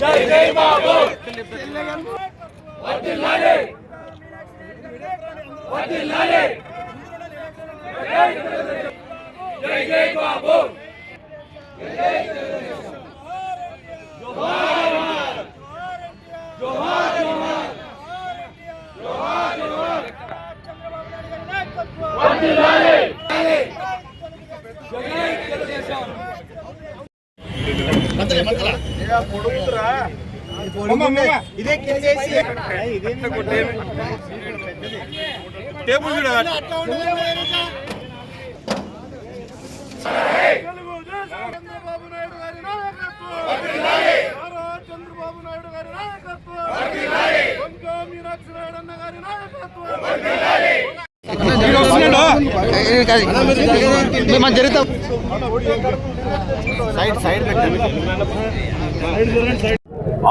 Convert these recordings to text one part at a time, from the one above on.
జై జై బాబు జై జై బాబు చంద్రబాబు నాయుడు గారి నాయకత్వం నారా చంద్రబాబు నాయుడు గారి నాయకత్వం వంకా మీనాక్షి నాయుడు అన్న గారి నాయకత్వం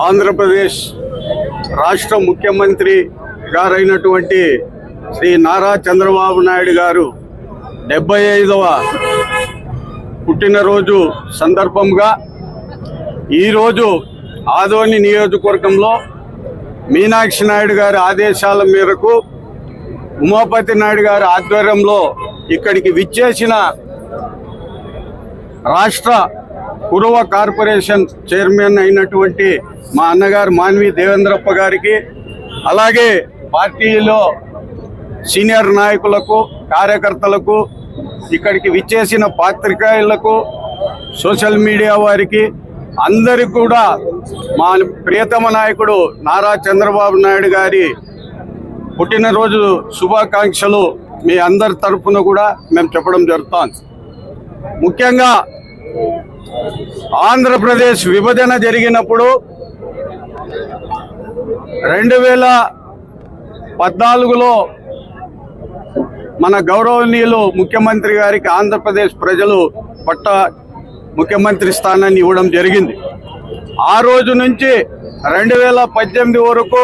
ఆంధ్రప్రదేశ్ రాష్ట్ర ముఖ్యమంత్రి గారైనటువంటి శ్రీ నారా చంద్రబాబు నాయుడు గారు డెబ్బై ఐదవ పుట్టినరోజు సందర్భంగా ఈరోజు ఆదోని నియోజకవర్గంలో మీనాక్షి నాయుడు గారి ఆదేశాల మేరకు ఉమాపతి నాయుడు గారి ఆధ్వర్యంలో ఇక్కడికి విచ్చేసిన రాష్ట్ర కురువ కార్పొరేషన్ చైర్మన్ అయినటువంటి మా అన్నగారు మాన్వి దేవేంద్రప్ప గారికి అలాగే పార్టీలో సీనియర్ నాయకులకు కార్యకర్తలకు ఇక్కడికి విచ్చేసిన పాత్రికేయులకు సోషల్ మీడియా వారికి అందరికి కూడా మా ప్రియతమ నాయకుడు నారా చంద్రబాబు నాయుడు గారి పుట్టినరోజు శుభాకాంక్షలు మీ అందరి తరఫున కూడా మేము చెప్పడం జరుగుతోంది. ముఖ్యంగా ఆంధ్రప్రదేశ్ విభజన జరిగినప్పుడు రెండు వేల పద్నాలుగులో మన గౌరవనీయులు ముఖ్యమంత్రి గారికి ఆంధ్రప్రదేశ్ ప్రజలు పట్ట ముఖ్యమంత్రి స్థానాన్ని ఇవ్వడం జరిగింది. ఆ రోజు నుంచి రెండు వేల పద్దెనిమిది వరకు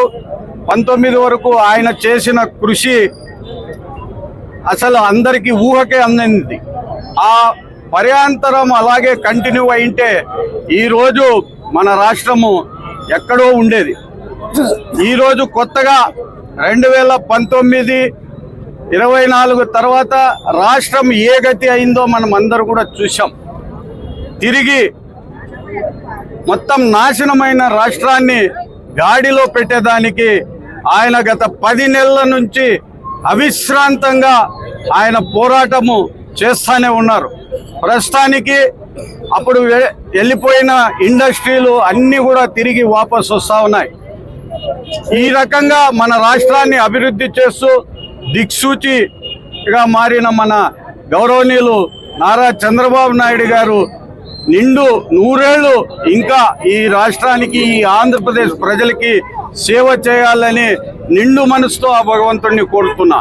పంతొమ్మిది వరకు ఆయన చేసిన కృషి అసలు అందరికీ ఊహకే అందింది. ఆ పర్యాంతరం అలాగే కంటిన్యూ అయింటే ఈరోజు మన రాష్ట్రము ఎక్కడో ఉండేది. ఈరోజు కొత్తగా రెండు వేల పంతొమ్మిది ఇరవై నాలుగు తర్వాత రాష్ట్రం ఏ గతి అయిందో మనం అందరూ కూడా చూసాం తిరిగి మొత్తం నాశనమైన రాష్ట్రాన్ని గాడిలో పెట్టేదానికి ఆయన గత పది నెలల నుంచి అవిశ్రాంతంగా ఆయన పోరాటము చేస్తానే ఉన్నారు. ప్రస్తుతానికి అప్పుడు వెళ్ళిపోయిన ఇండస్ట్రీలు అన్నీ కూడా తిరిగి వాపసు వస్తూ ఉన్నాయి. ఈ రకంగా మన రాష్ట్రాన్ని అభివృద్ధి చేస్తూ దిక్సూచిగా మారిన మన గౌరవనీయులు నారా చంద్రబాబు నాయుడు గారు నిండు నూరేళ్ళు ఇంకా ఈ రాష్ట్రానికి ఈ ఆంధ్రప్రదేశ్ ప్రజలకి సేవ చేయాలని నిండు మనసుతో ఆ భగవంతుడిని కోరుతున్నా.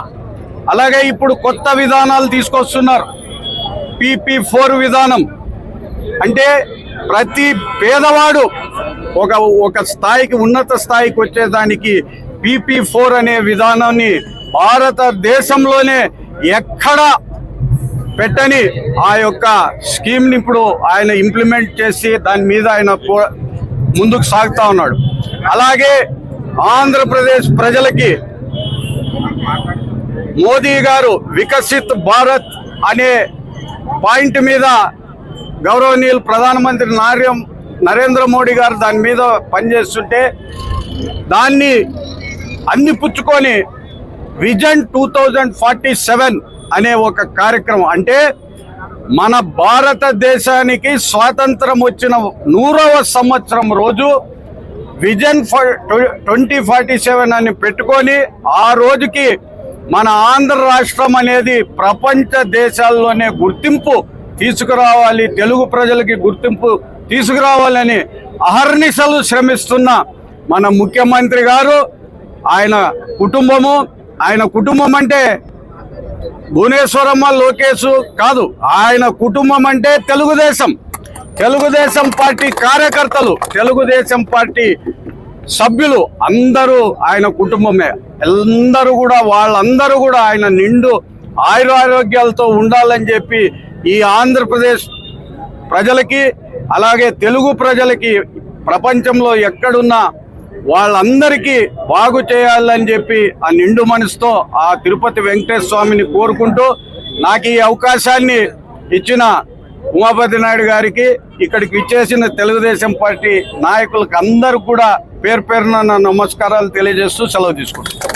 అలాగే ఇప్పుడు కొత్త విధానాలు తీసుకొస్తున్నారు. పీపీ ఫోర్ విధానం. అంటే ప్రతి పేదవాడు ఒక ఒక స్థాయికి ఉన్నత స్థాయికి వచ్చేదానికి పీపీ ఫోర్ అనే విధానాన్ని భారతదేశంలోనే ఎక్కడ పెట్టని ఆ యొక్క స్కీమ్ని ఇప్పుడు ఆయన ఇంప్లిమెంట్ చేసి దాని మీద ఆయన ముందుకు సాగుతా ఉన్నాడు. అలాగే ఆంధ్రప్రదేశ్ ప్రజలకి మోదీ గారు వికసిత్ భారత్ అనే పాయింట్ మీద గౌరవనీయులు ప్రధానమంత్రి నార్యం నరేంద్ర మోడీ గారు దాని మీద పనిచేస్తుంటే దాన్ని అన్ని పుచ్చుకొని vision two thousand forty seven అనే ఒక కార్యక్రమం. అంటే మన భారతదేశానికి స్వాతంత్రం వచ్చిన నూరవ సంవత్సరం రోజు విజన్ ట్వంటీ ఫార్టీ సెవెన్ అని పెట్టుకొని ఆ రోజుకి మన ఆంధ్ర రాష్ట్రం అనేది ప్రపంచ దేశాల్లోనే గుర్తింపు తీసుకురావాలి తెలుగు ప్రజలకి గుర్తింపు తీసుకురావాలని అహర్నిశలు శ్రమిస్తున్న మన ముఖ్యమంత్రి గారు ఆయన కుటుంబము ఆయన కుటుంబం అంటే భువనేశ్వరమ్మ లోకేష్ కాదు ఆయన కుటుంబం అంటే తెలుగుదేశం. తెలుగుదేశం పార్టీ కార్యకర్తలు తెలుగుదేశం పార్టీ సభ్యులు అందరూ ఆయన కుటుంబమే. అందరూ కూడా వాళ్ళందరూ కూడా ఆయన నిండు ఆయురారోగ్యాలతో ఉండాలని చెప్పి ఈ ఆంధ్రప్రదేశ్ ప్రజలకి అలాగే తెలుగు ప్రజలకి ప్రపంచంలో ఎక్కడున్నా వాళ్ళందరికీ బాగు చేయాలని చెప్పి ఆ నిండు మనసుతో ఆ తిరుపతి వెంకటేశ్వర స్వామిని కోరుకుంటూ నాకు ఈ అవకాశాన్ని ఇచ్చిన ఉమాపతి నాయుడు గారికి ఇక్కడికి ఇచ్చేసిన తెలుగుదేశం పార్టీ నాయకులకు అందరూ కూడా పేరు పేరున నా నమస్కారాలు తెలియజేస్తూ సెలవు తీసుకుంటాను